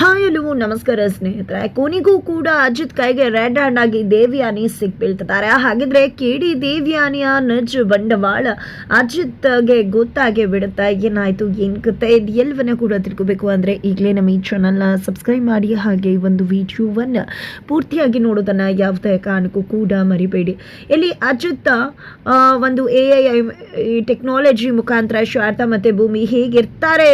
Hi ಎಲ್ಲವೂ ನಮಸ್ಕಾರ ಸ್ನೇಹಿತರೆ. ಕೊನೆಗೂ ಕೂಡ ಅಜಿತ್ ಕೈಗೆ ರೆಡ್ ಹ್ಯಾಂಡ್ ಆಗಿ ದೇವಿಯಾನಿ ಸಿಕ್ಬೀಳ್ತಿದ್ದಾರೆ. ಹಾಗಿದ್ರೆ ಕೇಡಿ ದೇವಿಯಾನಿಯ ನಜ್ ಬಂಡವಾಳ ಅಜಿತ್ಗೆ ಗೊತ್ತಾಗಿ ಬಿಡುತ್ತಾ. ಏನಾಯ್ತು, ಏನ್ ಕತೆ? ಇದು ಎಲ್ಲವನ್ನ ಕೂಡ ತಿಳ್ಕೋಬೇಕು ಅಂದ್ರೆ ಈಗಲೇ ನಮ್ಮ ಈ ಚಾನಲ್ನ ಸಬ್ಸ್ಕ್ರೈಬ್ ಮಾಡಿ, ಹಾಗೆ ಈ ಒಂದು ವಿಡಿಯೋವನ್ನ ಪೂರ್ತಿಯಾಗಿ ನೋಡೋದನ್ನ ಯಾವುದೇ ಕಾರಣಕ್ಕೂ ಕೂಡ ಮರಿಬೇಡಿ. ಇಲ್ಲಿ ಅಜಿತ್ ಒಂದು ಎ ಐ ಟೆಕ್ನಾಲಜಿ ಮುಖಾಂತರ ಶಾರದಾ ಮತ್ತೆ ಭೂಮಿ ಹೇಗಿರ್ತಾರೆ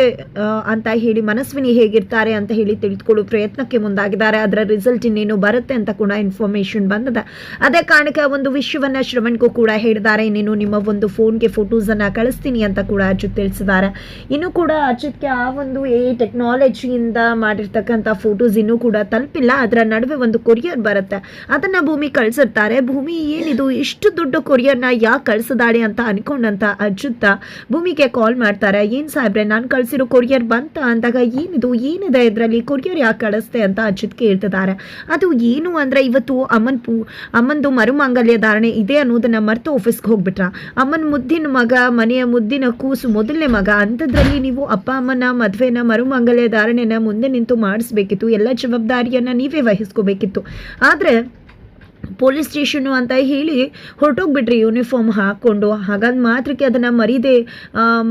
ಅಂತ ಹೇಳಿ, ಮನಸ್ವಿನಿ ಹೇಗಿರ್ತಾರೆ ಅಂತ ಹೇಳಿ ತಿಳಿದುಕೊಳ್ಳೋ ಪ್ರಯತ್ನಕ್ಕೆ ಮುಂದಾಗಿದ್ದಾರೆ. ಅದರ ರಿಸಲ್ಟ್ ಇನ್ನೇನು ಬರುತ್ತೆ ಅಂತ ಕೂಡ ಇನ್ಫಾರ್ಮೇಶನ್ ಬಂದಿದೆ. ಅದೇ ಕಾರಣಕ್ಕೆ ಒಂದು ವಿಷಯವನ್ನ ಶ್ರವಣ್ಗೂ ಕೂಡ ಹೇಳಿದ್ದಾರೆ. ಇನ್ನೇನು ನಿಮ್ಮ ಒಂದು ಫೋನ್ಗೆ ಫೋಟೋಸ್ ಅನ್ನ ಕಳಿಸ್ತೀನಿ ಅಂತ ಕೂಡ ಅಜಿತ್ ತಿಳಿಸಿದ್ದಾರೆ. ಇನ್ನು ಕೂಡ ಅಜಿತ್ಗೆ ಆ ಒಂದು ಎ ಟೆಕ್ನಾಲಜಿಯಿಂದ ಮಾಡಿರ್ತಕ್ಕಂಥ ಫೋಟೋಸ್ ಇನ್ನೂ ಕೂಡ ತಲುಪಿಲ್ಲ. ಅದರ ನಡುವೆ ಒಂದು ಕೊರಿಯರ್ ಬರುತ್ತೆ. ಅದನ್ನ ಭೂಮಿ ಕಳ್ಸಿರ್ತಾರೆ. ಭೂಮಿ ಏನಿದು? ಇಷ್ಟು ದೊಡ್ಡ ಕೊರಿಯರ್ನ ಯಾಕೆ ಕಳ್ಸಿದಾಳೆ ಅಂತ ಅನ್ಕೊಂಡಂತ ಅಜಿತ್ ಭೂಮಿಗೆ ಕಾಲ್ ಮಾಡ್ತಾರೆ. ಏನ್ ಸಾಹೇಬ್ರೆ, ನಾನು ಕಳಿಸಿರೋ ಕೊರಿಯರ್ ಬಂತ ಅಂದಾಗ ಏನಿದು? ಏನಿದೆ ಇದರಲ್ಲಿ? ಕೊರಿಯರ್ ಯಾಕೆ ಕಳಿಸ್ತೆ ಅಂತ ಅಜಿತ್ ಕೇಳ್ತಿದ್ದಾರೆ ಅದು ಏನು ಅಂದ್ರೆ ಇವತ್ತು ಅಮ್ಮನ ಪೂ, ಅಮ್ಮಂದು ಮರುಮಾಂಗಲ್ಯ ಧಾರಣೆ ಇದೆ ಅನ್ನೋದನ್ನು ಮರ್ತು ಆಫೀಸ್ಗೆ ಹೋಗ್ಬಿಟ್ರ. ಅಮ್ಮನ ಮುದ್ದಿನ ಮಗ, ಮನೆಯ ಮುದ್ದಿನ ಕೂಸು ಮೊದಲನೇ ಮಗ, ಅಂಥದ್ರಲ್ಲಿ ನೀವು ಅಪ್ಪ, ಅಮ್ಮನ ಮದುವೆನ, ಮರುಮಾಂಗಲ್ಯ ಧಾರಣೆನ ಮುಂದೆ ನಿಂತು ಮಾಡಿಸ್ಬೇಕಿತ್ತು. ಎಲ್ಲ ಜವಾಬ್ದಾರಿಯನ್ನು ನೀವೇ ವಹಿಸ್ಕೋಬೇಕಿತ್ತು. ಆದ್ರೆ ಪೊಲೀಸ್ ಸ್ಟೇಷನ್ನು ಅಂತ ಹೇಳಿ ಹೊರಟೋಗ್ಬಿಟ್ರಿ ಯೂನಿಫಾರ್ಮ್ ಹಾಕ್ಕೊಂಡು. ಹಾಗಾಗಿ ಮಾತ್ರಕ್ಕೆ ಅದನ್ನು ಮರೀದೆ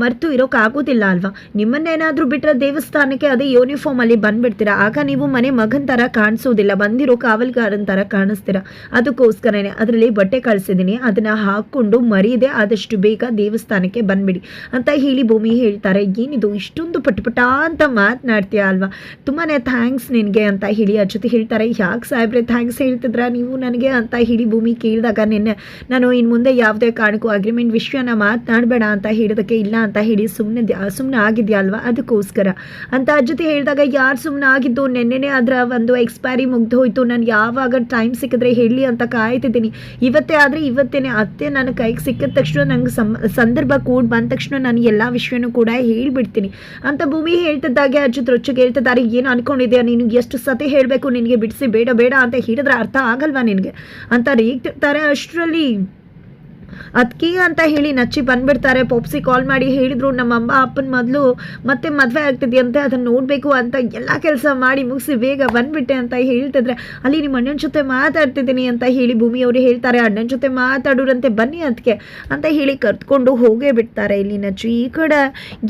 ಮರೆತು ಇರೋಕ್ಕಾಗೋದಿಲ್ಲ ಅಲ್ವಾ? ನಿಮ್ಮನ್ನೇನಾದರೂ ಬಿಟ್ಟರೆ ದೇವಸ್ಥಾನಕ್ಕೆ ಅದೇ ಯೂನಿಫಾರ್ಮಲ್ಲಿ ಬಂದುಬಿಡ್ತೀರಾ? ಆಗ ನೀವು ಮನೆ ಮಗನ ಥರ ಕಾಣಿಸೋದಿಲ್ಲ. ಬಂದಿರೋ ಕಾವಲ್ಗಾರನ ಥರ ಕಾಣಿಸ್ತೀರ? ಅದಕ್ಕೋಸ್ಕರನೇ ಅದರಲ್ಲಿ ಬಟ್ಟೆ ಕಳಿಸಿದ್ದೀನಿ ಅದನ್ನು ಹಾಕ್ಕೊಂಡು ಮರೀದೆ ಆದಷ್ಟು ಬೇಗ ದೇವಸ್ಥಾನಕ್ಕೆ ಬಂದುಬಿಡಿ ಅಂತ ಹೇಳಿ ಭೂಮಿ ಹೇಳ್ತಾರೆ. ಏನಿದು? ಇಷ್ಟೊಂದು ಪಟಪಟ ಅಂತ ಮಾತನಾಡ್ತೀಯ ಅಲ್ವಾ? ತುಂಬಾ ಥ್ಯಾಂಕ್ಸ್ ನಿನಗೆ ಅಂತ ಹೇಳಿ ಜೊತೆ ಹೇಳ್ತಾರೆ. ಯಾಕೆ ಸಾಹೇಬ್ರೆ ಥ್ಯಾಂಕ್ಸ್ ಹೇಳ್ತಿದ್ರ? ನೀವು ನನಗೆ ಅಂತ ಹಿಡಿ ಭೂಮಿ ಕೇಳಿದಾಗ ನಿನ್ನೆ, ನಾನು ಇನ್ನು ಮುಂದೆ ಯಾವುದೇ ಕಾರಣಕ್ಕೂ ಅಗ್ರಿಮೆಂಟ್ ವಿಷಯನ ಮಾತನಾಡಬೇಡ ಅಂತ ಹೇಳಿದಕ್ಕೆ ಇಲ್ಲ ಅಂತ ಹೇಳಿ ಸುಮ್ಮನೆ ಸುಮ್ಮನೆ ಆಗಿದೆಯಾ ಅಲ್ವಾ? ಅದಕ್ಕೋಸ್ಕರ. ಅಂತ ಅಜ್ಜೊತೆ ಹೇಳಿದಾಗ, ಯಾರು ಸುಮ್ಮನೆ ಆಗಿದ್ದು? ನೆನ್ನೆನೇ ಅದರ ಒಂದು ಎಕ್ಸ್ಪೈರಿ ಮುಗ್ದು ಹೋಯಿತು ನಾನು ಯಾವಾಗ ಟೈಮ್ ಸಿಕ್ಕಿದ್ರೆ ಹೇಳಿ ಅಂತ ಕಾಯ್ತಿದ್ದೀನಿ. ಇವತ್ತೇ ಆದರೆ ಇವತ್ತೇನೆ ಅತ್ತೆ ನನ್ನ ಕೈಗೆ ಸಿಕ್ಕಿದ ತಕ್ಷಣ ನನಗೆ ಸಂದರ್ಭ ಕೂಡ ಬಂದ ತಕ್ಷಣ ನಾನು ಎಲ್ಲ ವಿಷಯನೂ ಕೂಡ ಹೇಳಿಬಿಡ್ತೀನಿ. ಅಂತ ಭೂಮಿ ಹೇಳ್ತಿದ್ದಾಗೆ ಅಜ್ಜಿತ್ ರೊಚ್ಚಿಗೆ ಹೇಳ್ತಿದ್ದಾರೆ, ಏನು ಅನ್ಕೊಂಡಿದ್ಯಾ? ನೀನು ಎಷ್ಟು ಸತಿ ಹೇಳಬೇಕು? ನಿನಗೆ ಬಿಡಿಸಿ ಬೇಡ ಬೇಡ ಅಂತ ಹೇಳಿದ್ರೆ ಅರ್ಥ ಆಗಲ್ವಾ ನಿನಗೆ? ಅಂತ ರೇಗ್ತಿರ್ತಾರೆ ಅಷ್ಟರಲ್ಲಿ ಅದಕ್ಕೆ ಅಂತ ಹೇಳಿ ನಚ್ಚಿ ಬಂದ್ಬಿಡ್ತಾರೆ. ಪೊಪ್ಸಿ ಕಾಲ್ ಮಾಡಿ ಹೇಳಿದ್ರು, ನಮ್ಮ ಅಮ್ಮ ಅಪ್ಪನ ಮೊದಲು ಮತ್ತೆ ಮದುವೆ ಆಗ್ತಿದೆಯಂತೆ ಅದನ್ನ ನೋಡಬೇಕು ಅಂತ ಎಲ್ಲ ಕೆಲಸ ಮಾಡಿ ಮುಗಿಸಿ ಬೇಗ ಬಂದ್ಬಿಟ್ಟೆ ಅಂತ ಹೇಳ್ತಿದ್ರೆ, ಅಲ್ಲಿ ನಿಮ್ಮ ಅಣ್ಣನ ಜೊತೆ ಮಾತಾಡ್ತಿದ್ದೀನಿ ಅಂತ ಹೇಳಿ ಭೂಮಿ ಅವರು ಹೇಳ್ತಾರೆ, ಅಣ್ಣನ ಜೊತೆ ಮಾತಾಡೋರಂತೆ, ಬನ್ನಿ ಅದಕ್ಕೆ ಅಂತ ಹೇಳಿ ಕರ್ತ್ಕೊಂಡು ಹೋಗೇ ಬಿಡ್ತಾರೆ ಇಲ್ಲಿ ನಚ್ಚು. ಈ ಕಡೆ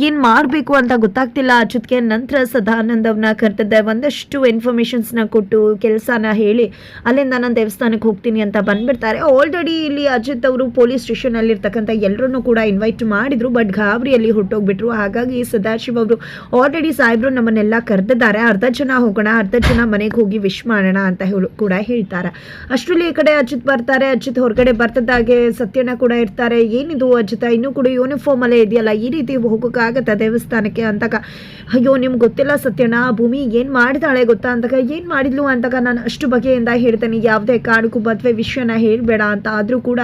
ಏನು ಮಾಡಬೇಕು ಅಂತ ಗೊತ್ತಾಗ್ತಿಲ್ಲ. ಅಚ್ಯುತ್ಗೆ ನಂತರ ಸದಾನಂದವ್ನ ಕರ್ತಿದ್ದೆ ಒಂದಷ್ಟು ಇನ್ಫಾರ್ಮೇಷನ್ಸ್ನ ಕೊಟ್ಟು ಕೆಲಸನ ಹೇಳಿ, ಅಲ್ಲಿಂದ ನಾನು ದೇವಸ್ಥಾನಕ್ಕೆ ಹೋಗ್ತೀನಿ ಅಂತ ಬಂದ್ಬಿಡ್ತಾರೆ. ಆಲ್ರೆಡಿ ಇಲ್ಲಿ ಅಜಿತ್ ಅವರು ಪೊಲೀಸ್ ಸ್ಟೇಷನಲ್ಲಿ ಇರ್ತಕ್ಕಂಥ ಎಲ್ಲರನ್ನೂ ಕೂಡ ಇನ್ವೈಟ್ ಮಾಡಿದ್ರು. ಬಟ್ ಗಾಬರಿಯಲ್ಲಿ ಹುಟ್ಟೋಗ್ಬಿಟ್ರು. ಹಾಗಾಗಿ ಸದಾಶಿವ ಅವರು ಆಲ್ರೆಡಿ ಸಾಹೇಬ್ರು ನಮ್ಮನ್ನೆಲ್ಲ ಕರೆದಿದ್ದಾರೆ. ಅರ್ಧ ಜನ ಹೋಗೋಣ, ಅರ್ಧ ಜನ ಮನೆಗೆ ಹೋಗಿ ವಿಶ್ ಮಾಡೋಣ ಅಂತ ಹೇಳಿ ಕೂಡ ಹೇಳ್ತಾರೆ. ಅಷ್ಟರಲ್ಲಿ ಈ ಕಡೆ ಅಜಿತ್ ಬರ್ತಾರೆ. ಅಜಿತ್ ಹೊರಗಡೆ ಬರ್ತದಾಗೆ ಸತ್ಯನ ಕೂಡ ಇರ್ತಾರೆ. ಏನಿದು ಅಜಿತ? ಇನ್ನೂ ಕೂಡ ಯೂನಿಫಾರ್ಮ್ ಅಲ್ಲೇ ಇದೆಯಲ್ಲ? ಈ ರೀತಿ ಹೋಗೋಕ್ಕಾಗತ್ತಾ ದೇವಸ್ಥಾನಕ್ಕೆ ಅಂತಕ ಅಯ್ಯೋ, ನಿಮ್ಗೆ ಗೊತ್ತಿಲ್ಲ ಸತ್ಯನ ಭೂಮಿ ಏನು ಮಾಡಿದಾಳೆ ಗೊತ್ತಾ ಅಂತಕ ಏನು ಮಾಡಿದ್ಲು ಅಂತಕ ನಾನು ಅಷ್ಟು ಬಗೆಯಿಂದ ಹೇಳ್ತೇನೆ. ಯಾವುದೇ ಕಾರಣಕ್ಕೂ ಮದುವೆ ವಿಷಯನ ಹೇಳಬೇಡ ಅಂತ ಆದರೂ ಕೂಡ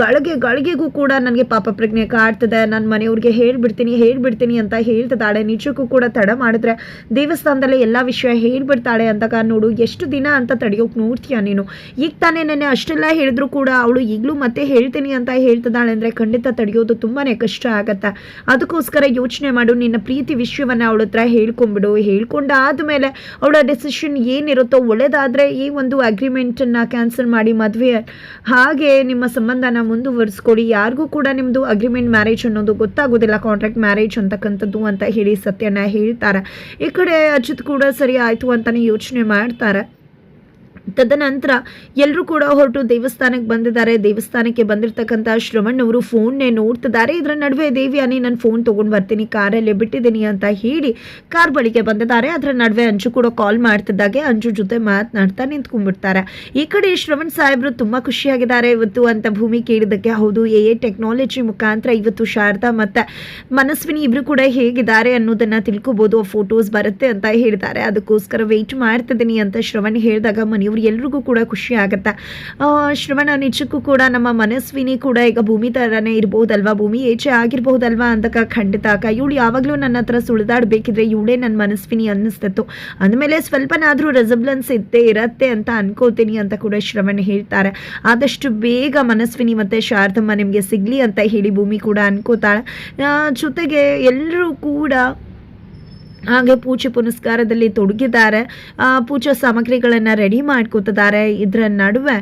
ಗಳಿಗೆ ಗಳಿಗೆಗೂ ಕೂಡ ನನಗೆ ಪಾಪ ಪ್ರಜ್ಞೆ ಕಾಡ್ತದೆ. ನನ್ನ ಮನೆಯವ್ರಿಗೆ ಹೇಳಿಬಿಡ್ತೀನಿ ಹೇಳಿಬಿಡ್ತೀನಿ ಅಂತ ಹೇಳ್ತಿದ್ದಾಳೆ. ನಿಜಕ್ಕೂ ಕೂಡ ತಡ ಮಾಡಿದ್ರೆ ದೇವಸ್ಥಾನದಲ್ಲೇ ಎಲ್ಲ ವಿಷಯ ಹೇಳ್ಬಿಡ್ತಾಳೆ ಅಂತ ನೋಡು. ಎಷ್ಟು ದಿನ ಅಂತ ತಡೆಯೋಕೆ ನೋಡ್ತೀಯ ನೀನು? ಈಗ ತಾನೇ ನೆನೆ ಅಷ್ಟೆಲ್ಲ ಹೇಳಿದ್ರು ಕೂಡ ಅವಳು ಈಗಲೂ ಮತ್ತೆ ಹೇಳ್ತೀನಿ ಅಂತ ಹೇಳ್ತದಾಳೆ ಅಂದರೆ ಖಂಡಿತ ತಡೆಯೋದು ತುಂಬಾ ಕಷ್ಟ ಆಗತ್ತೆ. ಅದಕ್ಕೋಸ್ಕರ ಯೋಚನೆ ಮಾಡು. ನಿನ್ನ ಪ್ರೀತಿ ವಿಷಯವನ್ನು ಅವಳ ಹತ್ರ ಹೇಳ್ಕೊಂಬಿಡು ಹೇಳ್ಕೊಂಡಾದ್ಮೇಲೆ ಅವಳ ಡೆಸಿಷನ್ ಏನಿರುತ್ತೋ ಒಳ್ಳೇದಾದ್ರೆ ಈ ಒಂದು ಅಗ್ರಿಮೆಂಟನ್ನು ಕ್ಯಾನ್ಸಲ್ ಮಾಡಿ ಮದುವೆ ಹಾಗೆ ನಿಮ್ಮ ಸಂಬಂಧನ ಮುಂದುವರಿಸ್ಕೊಡಿ ಯಾರಿಗೂ ಕೂಡ ನಿಮ್ಮದು ಅಗ್ರಿಮೆಂಟ್ ಮ್ಯಾರೇಜ್ ಅನ್ನೋದು ಗೊತ್ತಾಗೋದಿಲ್ಲ ಕಾಂಟ್ರಾಕ್ಟ್ ಮ್ಯಾರೇಜ್ ಅಂತಕ್ಕಂಥದ್ದು ಅಂತ ಹೇಳಿ ಸತ್ಯನ ಹೇಳ್ತಾರೆ. ಈ ಕಡೆ ಅಜಿತ್ ಕೂಡ ಸರಿ ಆಯಿತು ಅಂತಲೇ ಯೋಚನೆ ಮಾಡ್ತಾರೆ. ತದನಂತರ ಎಲ್ಲರೂ ಕೂಡ ಹೊರಟು ದೇವಸ್ಥಾನಕ್ಕೆ ಬಂದಿದ್ದಾರೆ. ದೇವಸ್ಥಾನಕ್ಕೆ ಬಂದಿರತಕ್ಕಂಥ ಶ್ರವಣ್ಣವರು ಫೋನ್ನೇ ನೋಡ್ತಿದ್ದಾರೆ. ಇದರ ನಡುವೆ ದೇವಿಯಾನಿ ನಾನು ಫೋನ್ ತೊಗೊಂಡು ಬರ್ತೀನಿ. ಕಾರಲ್ಲೇ ಬಿಟ್ಟಿದ್ದೀನಿ ಅಂತ ಹೇಳಿ ಕಾರ್ ಬಳಿಗೆ ಬಂದಿದ್ದಾರೆ. ಅದರ ನಡುವೆ ಅಂಜು ಕೂಡ ಕಾಲ್ ಮಾಡ್ತಿದ್ದಾಗೆ. ಅಂಜು ಜೊತೆ ಮಾತನಾಡ್ತಾ ನಿಂತ್ಕೊಂಡ್ಬಿಡ್ತಾರೆ. ಈ ಕಡೆ ಶ್ರವಣ್ ಸಾಹೇಬರು ತುಂಬ ಖುಷಿಯಾಗಿದ್ದಾರೆ. ಇವತ್ತು ಅಂತ ಭೂಮಿ ಕೇಳಿದ್ದಕ್ಕೆ ಹೌದು. ಎ ಎ ಟೆಕ್ನಾಲಜಿ ಮುಖಾಂತರ ಇವತ್ತು ಶಾರದಾ ಮತ್ತು ಮನಸ್ವಿನಿ ಇಬ್ಬರು ಕೂಡ ಹೇಗಿದ್ದಾರೆ ಅನ್ನೋದನ್ನು ತಿಳ್ಕೊಬೋದು. ಫೋಟೋಸ್ ಬರುತ್ತೆ ಅಂತ ಹೇಳಿದ್ದಾರೆ. ಅದಕ್ಕೋಸ್ಕರ ವೆಯ್ಟ್ ಮಾಡ್ತಿದ್ದೀನಿ ಅಂತ ಶ್ರವಣ್ ಹೇಳಿದಾಗ ಮನೆಯವರು ಎಲ್ರಿಗೂ ಕೂಡ ಖುಷಿ ಆಗುತ್ತೆ. ಶ್ರವಣ, ನಿಜಕ್ಕೂ ಕೂಡ ನಮ್ಮ ಮನಸ್ವಿನಿ ಕೂಡ ಈಗ ಭೂಮಿ ಥರನೇ ಇರ್ಬೋದಲ್ವಾ? ಭೂಮಿ ಏಚೆ ಆಗಿರ್ಬೋದಲ್ವಾ ಅಂತಕ ಖಂಡಿತ ಅಕ್ಕ ಇವಳು ಯಾವಾಗಲೂ ನನ್ನ ಹತ್ರ ಸುಳಿದಾಡಬೇಕಿದ್ರೆ ಇವಳೇ ನನ್ನ ಮನಸ್ವಿನಿ ಅನ್ನಿಸ್ತಿತ್ತು. ಅಂದಮೇಲೆ ಸ್ವಲ್ಪನಾದರೂ ರೆಸಬ್ಲೆನ್ಸ್ ಇದ್ದೇ ಇರತ್ತೆ ಅಂತ ಅನ್ಕೋತೀನಿ ಅಂತ ಕೂಡ ಶ್ರವಣ್ ಹೇಳ್ತಾರೆ. ಆದಷ್ಟು ಬೇಗ ಮನಸ್ವಿನಿ ಮತ್ತು ಶಾರದಮ್ಮ ನಿಮಗೆ ಸಿಗಲಿ ಅಂತ ಹೇಳಿ ಭೂಮಿ ಕೂಡ ಅನ್ಕೋತಾಳೆ. ಜೊತೆಗೆ ಎಲ್ಲರೂ ಕೂಡ ಹಾಗೆ ಪೂಜೆ ಪುನಸ್ಕಾರದಲ್ಲಿ ತೊಡಗಿದ್ದಾರೆ. ಪೂಜಾ ಸಾಮಗ್ರಿಗಳನ್ನು ರೆಡಿ ಮಾಡ್ಕೋತಿದ್ದಾರೆ. ಇದರ ನಡುವೆ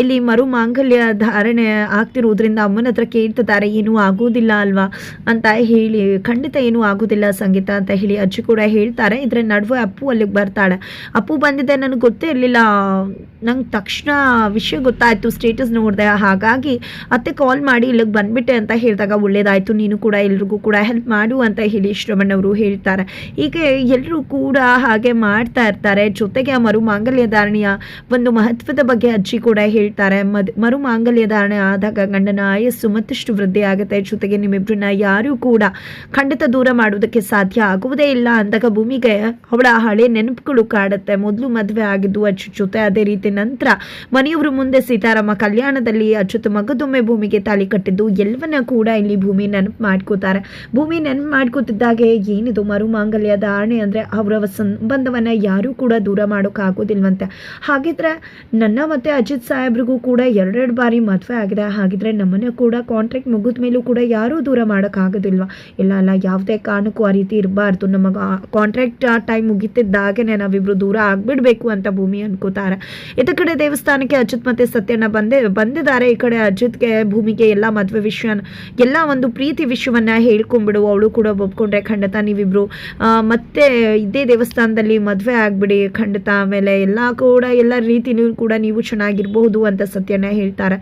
ಇಲ್ಲಿ ಮರು ಮಾಂಗಲ್ಯ ಧಾರಣೆ ಆಗ್ತಿರೋದ್ರಿಂದ ಅಮ್ಮನ ಹತ್ರ ಕೇಳ್ತಿದ್ದಾರೆ, ಏನೂ ಆಗೋದಿಲ್ಲ ಅಲ್ವಾ? ಅಂತ ಹೇಳಿ, ಖಂಡಿತ ಏನೂ ಆಗೋದಿಲ್ಲ ಸಂಗೀತ, ಅಂತ ಹೇಳಿ ಅಜ್ಜಿ ಕೂಡ ಹೇಳ್ತಾರೆ. ಇದರ ನಡುವೆ ಅಪ್ಪು ಅಲ್ಲಿಗೆ ಬರ್ತಾಳೆ. ಅಪ್ಪು ಬಂದಿದೆ, ನನಗೆ ಗೊತ್ತೇ ಇರಲಿಲ್ಲ. ನಂಗೆ ತಕ್ಷಣ ವಿಷಯ ಗೊತ್ತಾಯಿತು ಸ್ಟೇಟಸ್ ನೋಡಿದೆ. ಹಾಗಾಗಿ ಅತ್ತೆ ಕಾಲ್ ಮಾಡಿ ಇಲ್ಲಿಗೆ ಬಂದ್ಬಿಟ್ಟೆ ಅಂತ ಹೇಳಿದಾಗ, ಒಳ್ಳೇದಾಯಿತು, ನೀನು ಕೂಡ ಎಲ್ರಿಗೂ ಕೂಡ ಹೆಲ್ಪ್ ಮಾಡು, ಅಂತ ಹೇಳಿ ಶ್ರವಣ್ ಅವರು ಹೇಳ್ತಾರೆ. ಹೀಗೆ ಎಲ್ಲರೂ ಕೂಡ ಹಾಗೆ ಮಾಡ್ತಾ ಇರ್ತಾರೆ. ಜೊತೆಗೆ ಆ ಮರು ಮಾಂಗಲ್ಯ ಧಾರಣೆಯ ಒಂದು ಮಹತ್ವದ ಬಗ್ಗೆ ಅಜ್ಜಿ ಕೂಡ ಹೇಳ್ತಾರೆ. ಮದ್ ಮರು ಮಾಂಗಲ್ಯ ಧಾರಣೆ ಆದಾಗ ಗಂಡನ ಆಯಸ್ಸು ಮತ್ತಷ್ಟು ವೃದ್ಧಿ ಆಗುತ್ತೆ. ಜೊತೆಗೆ ನಿಮ್ಮಿಬ್ಬರನ್ನ ಯಾರೂ ಕೂಡ ಖಂಡಿತ ದೂರ ಮಾಡುವುದಕ್ಕೆ ಸಾಧ್ಯ ಆಗುವುದೇ ಇಲ್ಲ. ಅಂದಾಗ ಭೂಮಿಗೆ ಅವಳ ಹಳೆ ನೆನಪುಗಳು ಕಾಡುತ್ತೆ. ಮೊದಲು ಮದುವೆ ಆಗಿದ್ದು ಅಜ್ಜಿ ಜೊತೆ ಅದೇ ರೀತಿ ನಂತರ ಮನೆಯವರು ಮುಂದೆ ಸೀತಾರಾಮ ಕಲ್ಯಾಣದಲ್ಲಿ ಅಚ್ಚುತ ಮಗದೊಮ್ಮೆ ಭೂಮಿಗೆ ತಾಳಿ ಕಟ್ಟಿದ್ದು ಎಲ್ಲವನ್ನ ಕೂಡ ಇಲ್ಲಿ ಭೂಮಿ ನೆನಪು ಮಾಡ್ಕೋತಾರೆ. ಭೂಮಿ ನೆನಪು ಮಾಡ್ಕೋತಿದ್ದಾಗೆ ಏನಿದು ಮರುಮಾಂಗಲ್ಯ ಧಾರಣೆ ಅಂದರೆ ಅವರ ಸಂಬಂಧವನ್ನು ಯಾರೂ ಕೂಡ ದೂರ ಮಾಡೋಕ್ಕಾಗೋದಿಲ್ವಂತೆ ಹಾಗಿದ್ರೆ ನನ್ನ ಮತ್ತು ಅಜಿತ್ ಸಾಹೇಬ್ರಿಗೂ ಕೂಡ ಎರಡೆರಡು ಬಾರಿ ಮದುವೆ ಆಗಿದೆ. ಹಾಗಿದ್ರೆ ನಮ್ಮನ್ನು ಕೂಡ ಕಾಂಟ್ರಾಕ್ಟ್ ಮುಗಿದ ಮೇಲೂ ಕೂಡ ಯಾರೂ ದೂರ ಮಾಡೋಕ್ಕಾಗೋದಿಲ್ವ ಇಲ್ಲ ಅಲ್ಲ ಯಾವುದೇ ಕಾರಣಕ್ಕೂ ಆ ರೀತಿ ಇರಬಾರ್ದು. ನಮ್ಮ ಕಾಂಟ್ರಾಕ್ಟ್ ಟೈಮ್ ಮುಗಿತಿದ್ದಾಗೇ ನಾವಿಬ್ರು ದೂರ ಆಗಿಬಿಡಬೇಕು ಅಂತ ಭೂಮಿ ಅನ್ಕೋತಾರೆ. ಇದ ಕಡೆ ದೇವಸ್ಥಾನಕ್ಕೆ ಅಜಿತ್ ಮತ್ತೆ ಸತ್ಯನ ಬಂದೇ ಬಂದಿದ್ದಾರೆ. ಈ ಕಡೆ ಅಜಿತ್ಗೆ ಭೂಮಿಗೆ ಎಲ್ಲ ಮದುವೆ ವಿಷಯ ಎಲ್ಲ ಒಂದು ಪ್ರೀತಿ ವಿಷಯವನ್ನ ಹೇಳ್ಕೊಂಬಿಡು ಅವಳು ಕೂಡ ಒಪ್ಕೊಂಡ್ರೆ ಖಂಡಿತ ನೀವಿಬ್ರು ಆ, ಮತ್ತೆ ಇದೇ ದೇವಸ್ಥಾನದಲ್ಲಿ ಮದುವೆ ಆಗ್ಬಿಡಿ, ಖಂಡಿತ. ಆಮೇಲೆ ಎಲ್ಲ ಕೂಡ, ಎಲ್ಲ ರೀತಿನೂ ಕೂಡ ನೀವು ಚೆನ್ನಾಗಿರ್ಬಹುದು ಅಂತ ಸತ್ಯನ ಹೇಳ್ತಾರೆ.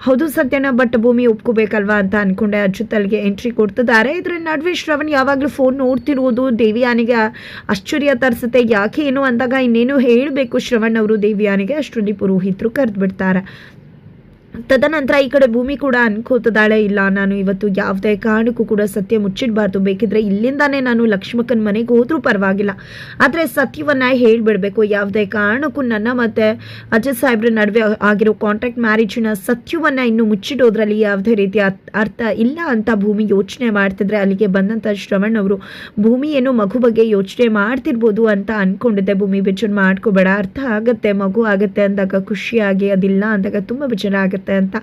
ಹೌದು ಸತ್ಯನ ಬಟ್ ಭೂಮಿ ಒಪ್ಕೋಬೇಕಲ್ವಾ ಅಂತ ಅನ್ಕೊಂಡೆ. ಅಚ್ಚುತ್ತಲ್ಗೆ ಎಂಟ್ರಿ ಕೊಡ್ತಿದ್ದಾರೆ. ಇದ್ರ ನಡುವೆ ಶ್ರವಣ್ ಯಾವಾಗಲೂ ಫೋನ್ ನೋಡ್ತಿರುವುದು. ದೇವಿಯಾನಿಗೆ ಆಶ್ಚರ್ಯ ತರಿಸುತ್ತೆ. ಯಾಕೆ ಏನು ಅಂದಾಗ ಇನ್ನೇನು ಹೇಳಬೇಕು ಶ್ರವಣ್ ಅವರು ದೇವಿಯಾನಿಗೆ? ಅಷ್ಟರಲ್ಲಿ ಪುರೋಹಿತರು ಕರೆದು ಬಿಡ್ತಾರೆ ತದನಂತರ ಈ ಕಡೆ ಭೂಮಿ ಕೂಡ ಅನ್ಕೋತದಾಳೆ. ಇಲ್ಲ, ನಾನು ಇವತ್ತು ಯಾವುದೇ ಕಾರಣಕ್ಕೂ ಕೂಡ ಸತ್ಯ ಮುಚ್ಚಿಡಬಾರ್ದು. ಬೇಕಿದ್ರೆ ಇಲ್ಲಿಂದಾನೇ ನಾನು ಲಕ್ಷ್ಮಕ್ಕನ ಮನೆಗೆ ಹೋದರೂ ಪರವಾಗಿಲ್ಲ. ಆದರೆ ಸತ್ಯವನ್ನ ಹೇಳಿಬಿಡ್ಬೇಕು. ಯಾವುದೇ ಕಾರಣಕ್ಕೂ ನನ್ನ ಮತ್ತೆ ಅಜಯ್ ಸಾಹೇಬ್ರ ನಡುವೆ ಆಗಿರೋ ಕಾಂಟ್ರಾಕ್ಟ್ ಮ್ಯಾರೇಜಿನ ಸತ್ಯವನ್ನು ಇನ್ನು ಮುಚ್ಚಿಡೋದ್ರಲ್ಲಿ ಯಾವುದೇ ರೀತಿಯ ಅರ್ಥ- ಇಲ್ಲ ಅಂತ ಭೂಮಿ ಯೋಚನೆ ಮಾಡ್ತಿದ್ರೆ ಅಲ್ಲಿಗೆ ಬಂದಂಥ ಶ್ರವಣ್ ಅವರು, ಭೂಮಿ ಏನು ಮಗು ಬಗ್ಗೆ ಯೋಚನೆ ಮಾಡ್ತಿರ್ಬೋದು ಅಂತ ಅಂದ್ಕೊಂಡಿದ್ದೆ ಭೂಮಿ ಬೇಜಾರು ಮಾಡ್ಕೋಬೇಡ. ಅರ್ಥ ಆಗುತ್ತೆ, ಮಗು ಆಗುತ್ತೆ ಅಂದಾಗ ಖುಷಿಯಾಗಿ, ಅದಿಲ್ಲ ಅಂದಾಗ ತುಂಬ ಬೇಜಾರ ಆಗುತ್ತೆ ಅಂತ.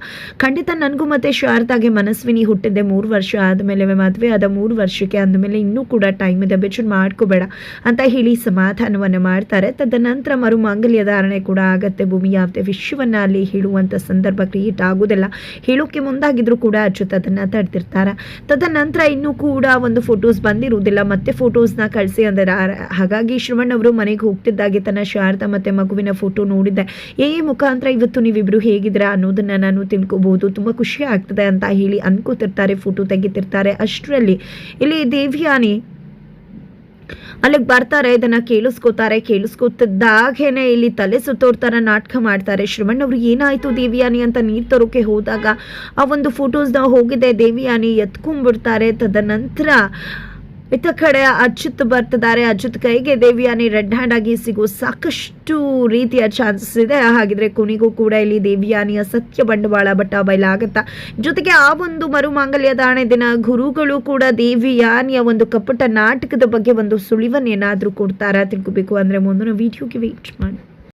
ಖಂಡಿತ ನನಗೂ ಮತ್ತೆ ಶಾರದಾಗೆ ಮನಸ್ವಿನಿ ಹುಟ್ಟಿದ್ದೆ ಮೂರು ವರ್ಷ ಆದಮೇಲೆ ಮದುವೆ ಆದ ಮೂರು ವರ್ಷಕ್ಕೆ ಅಂದಮೇಲೆ ಇನ್ನೂ ಕೂಡ ಟೈಮ್ ಇದೆ. ಬೇಜಾರು ಮಾಡ್ಕೋಬೇಡ ಅಂತ ಹೇಳಿ ಸಮಾಧಾನವನ್ನು ಮಾಡ್ತಾರೆ. ತದನಂತರ ಮರು ಮಾಂಗಲ್ಯ ಧಾರಣೆ ಕೂಡ ಆಗತ್ತೆ. ಭೂಮಿ ಯಾವುದೇ ವಿಷಯವನ್ನ ಅಲ್ಲಿ ಹೇಳುವಂಥ ಸಂದರ್ಭ ಕ್ರಿಯೇಟ್ ಆಗೋದಿಲ್ಲ ಹೇಳೋಕೆ ಮುಂದಾಗಿದ್ರು ಕೂಡ ಅಚ್ಯುತ್ ಅದನ್ನ ತಡ್ತಿರ್ತಾರೆ ತದನಂತರ ಇನ್ನೂ ಕೂಡ ಒಂದು ಫೋಟೋಸ್ ಬಂದಿರುವುದಿಲ್ಲ. ಮತ್ತೆ ಫೋಟೋಸ್ನ ಕಳಿಸಿ ಅಂದರೆ ಹಾಗಾಗಿ ಶ್ರವಣ್ ಅವರು ಮನೆಗೆ ಹೋಗ್ತಿದ್ದಾಗೆ ತನ್ನ ಶಾರದಾ ಮತ್ತೆ ಮಗುವಿನ ಫೋಟೋ ನೋಡಿದ್ದೆ. ಏ ಮುಖಾಂತರ ಇವತ್ತು ನೀವಿಬ್ರು ಹೇಗಿದ್ದೀರಾ ಅನ್ನೋದನ್ನ ನಾನು ತಿಳ್ಕೊಬೋದು ತುಂಬ ಖುಷಿ ಆಗ್ತದೆ ಅಂತ ಹೇಳಿ ಅನ್ಕೋತಿರ್ತಾರೆ ಫೋಟೋ ತೆಗಿತಿರ್ತಾರೆ. ಅಷ್ಟರಲ್ಲಿ ಇಲ್ಲಿ ದೇವ್ಯಾನಿ ಅಲ್ಲಿಗೆ ಬರ್ತಾರೆ, ಇದನ್ನ ಕೇಳಿಸ್ಕೋತಾರೆ. ಕೇಳಿಸ್ಕೊತಿದ್ದಾಗೇನೆ ಇಲ್ಲಿ ತಲೆ ಸುತ್ತೋರ್ತಾರೆ, ನಾಟಕ ಮಾಡ್ತಾರೆ. ಶ್ರವಣ್ ಅವ್ರು, ಏನಾಯ್ತು ದೇವಿಯಾನಿ ಅಂತ ನೀರು ತರೋಕೆ ಹೋದಾಗ? ಆ ಒಂದು ಫೋಟೋಸ್ನ ಹೋಗಿದೆ, ದೇವಿಯಾನಿ ಎತ್ಕೊಂಡ್ಬಿಡ್ತಾರೆ. ತದನಂತರ ಇತ್ತ ಕಡೆ ಅಚ್ಯುತ್ ಬರ್ತಿದ್ದಾರೆ. ಅಚ್ಯುತ್ ಕೈಗೆ ದೇವಿಯಾನಿ ರೆಡ್ ಹ್ಯಾಂಡ್ ಆಗಿ ಸಿಗೋ ಸಾಕಷ್ಟು ರೀತಿಯ ಚಾನ್ಸಸ್ ಇದೆ. ಹಾಗಿದ್ರೆ ಕೊನೆಗೂ ಕೂಡ ಇಲ್ಲಿ ದೇವಿಯಾನಿಯ ಸತ್ಯ ಬಂಡವಾಳ ಬಟ್ಟ ಬಯಲಾಗತ್ತಾ. ಜೊತೆಗೆ ಆ ಒಂದು ಮರು ಮಾಂಗಲ್ಯ ದಾಣೆ ದಿನ ಗುರುಗಳು ಕೂಡ ದೇವಿಯಾನಿಯ ಒಂದು ಕಪಟ ನಾಟಕದ ಬಗ್ಗೆ ಒಂದು ಸುಳಿವನ್ನೇನಾದರೂ ಕೊಡ್ತಾರಾ ತಿಳ್ಕೋಬೇಕು. ಅಂದ್ರೆ ಮುಂದಿನ ವಿಡಿಯೋಗೆ ವೇಟ್ ಮಾಡಿ.